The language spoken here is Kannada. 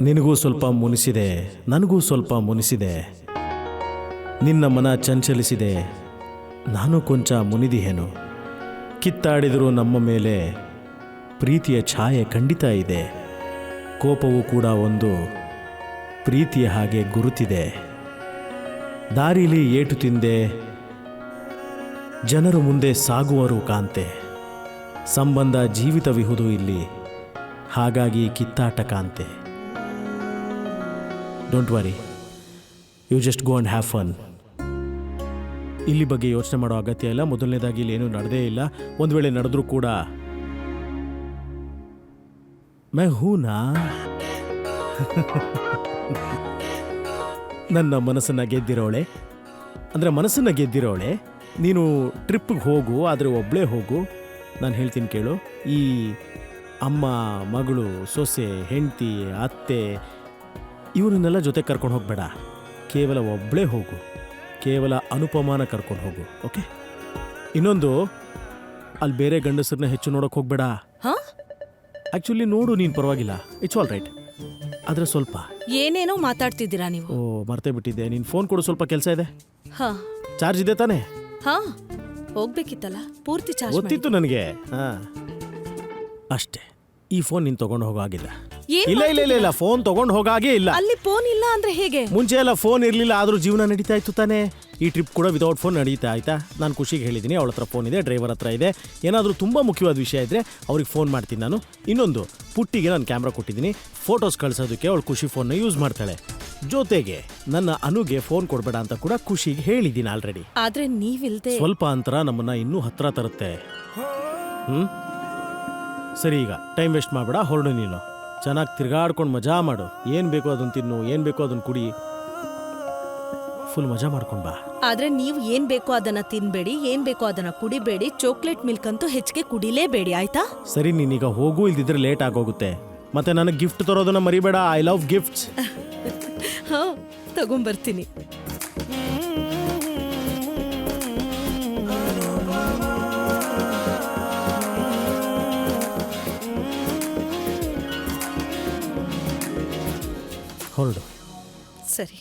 ನಿನಗೂ ಸ್ವಲ್ಪ ಮುನಿಸಿದೆ, ನನಗೂ ಸ್ವಲ್ಪ ಮುನಿಸಿದೆ. ನಿನ್ನ ಮನ ಚಂಚಲಿಸಿದೆ, ನಾನು ಕೊಂಚ ಮುನಿದಿಹೇನು. ಕಿತ್ತಾಡಿದರೂ ನಮ್ಮ ಮೇಲೆ ಪ್ರೀತಿಯ ಛಾಯೆ ಖಂಡಿತ ಇದೆ. ಕೋಪವೂ ಕೂಡ ಒಂದು ಪ್ರೀತಿಯ ಹಾಗೆ ಗುರುತಿದೆ. ದಾರಿಲಿ ಏಟು ತಿಂದೆ, ಜನರು ಮುಂದೆ ಸಾಗುವರು ಕಾಂತೆ. ಸಂಬಂಧ ಜೀವಿತವಿಹುದು ಇಲ್ಲಿ, ಹಾಗಾಗಿ ಕಿತ್ತಾಟ ಕಾಂತೆ. Don't worry you just go and have fun ಇಲ್ಲಿ ಬಗ್ಗೆ ಯೋಚನೆ ಮಾಡೋ ಅಗತ್ಯ ಇಲ್ಲ. ಮೊದಲನೇದಾಗಿ ಇಲ್ಲಿ ಏನೂ ನಡೆದೇ ಇಲ್ಲ. ಒಂದು ವೇಳೆ ನಡೆದ್ರೂ ಕೂಡ. ಮೈ ಹೂನಾ? ನನ್ನ ಮನಸ್ಸನ್ನು ಗೆದ್ದಿರೋಳೆ. ಅಂದರೆ ಮನಸ್ಸನ್ನು ಗೆದ್ದಿರೋಳೆ. ನೀನು ಟ್ರಿಪ್ಗೆ ಹೋಗು, ಆದರೆ ಒಬ್ಬಳೇ ಹೋಗು. ನಾನು ಹೇಳ್ತೀನಿ ಕೇಳು. ಈ ಅಮ್ಮ, ಮಗಳು, ಸೊಸೆ, ಹೆಂಡತಿ, ಅತ್ತೆ ಇವರನ್ನೆಲ್ಲ ಜೊತೆ ಕರ್ಕೊಂಡು ಹೋಗಬೇಡ. ಕೇವಲ ಒಬ್ಬಳೇ ಹೋಗು. ಕೇವಲ ಅನುಪಮಾನ ಕರ್ಕೊಂಡು ಹೋಗು ಓಕೆ? ಇನ್ನೊಂದು ಅಲ್ಲಿ ಬೇರೆ ಗಂಡಸರನ್ನ ಹೆಚ್ಚು ನೋಡೋಕೆ ಹೋಗಬೇಡ. ಹಾ? ಆ್ಯಕ್ಚುಲಿ ನೋಡು ನೀನು ಪರವಾಗಿಲ್ಲ. ಇಟ್ಸ್ ಆಲ್ ರೈಟ್ ಆದರೆ ಸ್ವಲ್ಪ. ಏನೇನೋ ಮಾತಾಡ್ತಿದ್ದೀರಾ ನೀವು? ಓ ಮರ್ತೇ ಬಿಟ್ಟಿದ್ದೆ. ನೀನು ಫೋನ್ ಕೊಡು ಸ್ವಲ್ಪ ಕೆಲಸ ಇದೆ. ಹಾ. ಚಾರ್ಜ್ ಇದೆ ತಾನೆ? ಹಾ. ಹೋಗ್ಬೇಕಿತ್ತಲ್ಲ ಪೂರ್ತಿ ಚಾರ್ಜ್ ಗೊತ್ತಿತ್ತು ನನಗೆ. ಹಾಂ. ಅಷ್ಟೇ. ಈ ಫೋನ್ ನೀನು ತಗೊಂಡು ಹೋಗೋ ಆಗಿಲ್ಲ ಏನ್ ಇಲ್ಲ ಇಲ್ಲ ಇಲ್ಲ ಇಲ್ಲ ಫೋನ್ ತಗೊಂಡ್ ಹೋಗಾಗೆ ಇಲ್ಲ. ಅಲ್ಲಿ ಫೋನ್ ಇಲ್ಲ ಅಂದ್ರೆ ಹೇಗೆ? ಮುಂಚೆ ಎಲ್ಲ ಫೋನ್ ಇರಲಿಲ್ಲ ಆದ್ರೂ ಜೀವನ ನಡೀತಾ ಇತ್ತು ತಾನೇ. ಈ ಟ್ರಿಪ್ ಕೂಡ ವಿದೌಟ್ ಫೋನ್ ನಡೀತಾ ಆಯ್ತಾ? ನಾನು ಖುಷಿಗೆ ಹೇಳಿದ್ದೀನಿ ಅವಳ ಹತ್ರ ಫೋನ್ ಇದೆ ಡ್ರೈವರ್ ಹತ್ರ ಇದೆ. ಏನಾದರೂ ತುಂಬ ಮುಖ್ಯವಾದ ವಿಷಯ ಇದ್ದರೆ ಅವ್ರಿಗೆ ಫೋನ್ ಮಾಡ್ತೀನಿ ನಾನು. ಇನ್ನೊಂದು ಪುಟ್ಟಿಗೆ ನಾನು ಕ್ಯಾಮ್ರಾ ಕೊಟ್ಟಿದ್ದೀನಿ. ಫೋಟೋಸ್ ಕಳ್ಸೋದಕ್ಕೆ ಅವಳು ಖುಷಿ ಫೋನ್ನ ಯೂಸ್ ಮಾಡ್ತಾಳೆ. ಜೊತೆಗೆ ನನ್ನ ಅನುಗೆ ಫೋನ್ ಕೊಡಬೇಡ ಅಂತ ಕೂಡ ಖುಷಿಗೆ ಹೇಳಿದ್ದೀನಿ ಆಲ್ರೆಡಿ ಆದ್ರೆ ನೀವಿಲ್ದೆ ಸ್ವಲ್ಪ ಅಂತರ ನಮ್ಮನ್ನ ಇನ್ನೂ ಹತ್ರ ತರುತ್ತೆ. ಹ್ಮ್? ಸರಿ ಈಗ ಟೈಮ್ ವೇಸ್ಟ್ ಮಾಡಬೇಡ ಹೊರಡು ನೀನು. ಚೆನ್ನಾಗಿ ತಿರ್ಗಾಡ್ಕೊಂಡು ಮಜಾ ಮಾಡು. ಏನು ಬೇಕೋ ಅದನ್ನ ತಿನ್ನು ಏನು ಬೇಕೋ ಅದನ್ನ ಕುಡಿ. ಫುಲ್ ಮಜಾ ಮಾಡ್ಕೊಂಡು ಬಾ. ಆದ್ರೆ ನೀವು ಏನ್ ಬೇಕೋ ಅದನ್ನ ತಿನ್ಬೇಡಿ ಏನ್ ಬೇಕೋ ಅದನ್ನ ಕುಡಿಬೇಡಿ ಚಾಕ್ಲೇಟ್ ಮಿಲ್ಕ್ ಅಂತೂ ಹೆಚ್ಚಿಗೆ ಕುಡಿಲೇಬೇಡಿ ಆಯ್ತಾ? ಸರಿ ನೀನೀಗ ಹೋಗು ಇಲ್ದಿದ್ರೆ ಲೇಟ್ ಆಗೋಗುತ್ತೆ. ಮತ್ತೆ ನನಗೆ ಗಿಫ್ಟ್ ತರೋದನ್ನ ಮರಿಬೇಡ ಐ ಲವ್ ಗಿಫ್ಟ್ಸ್ ಹಾ ತಗೊಂಬರ್ತೀನಿ. ಹೊರಡು ಸರಿ.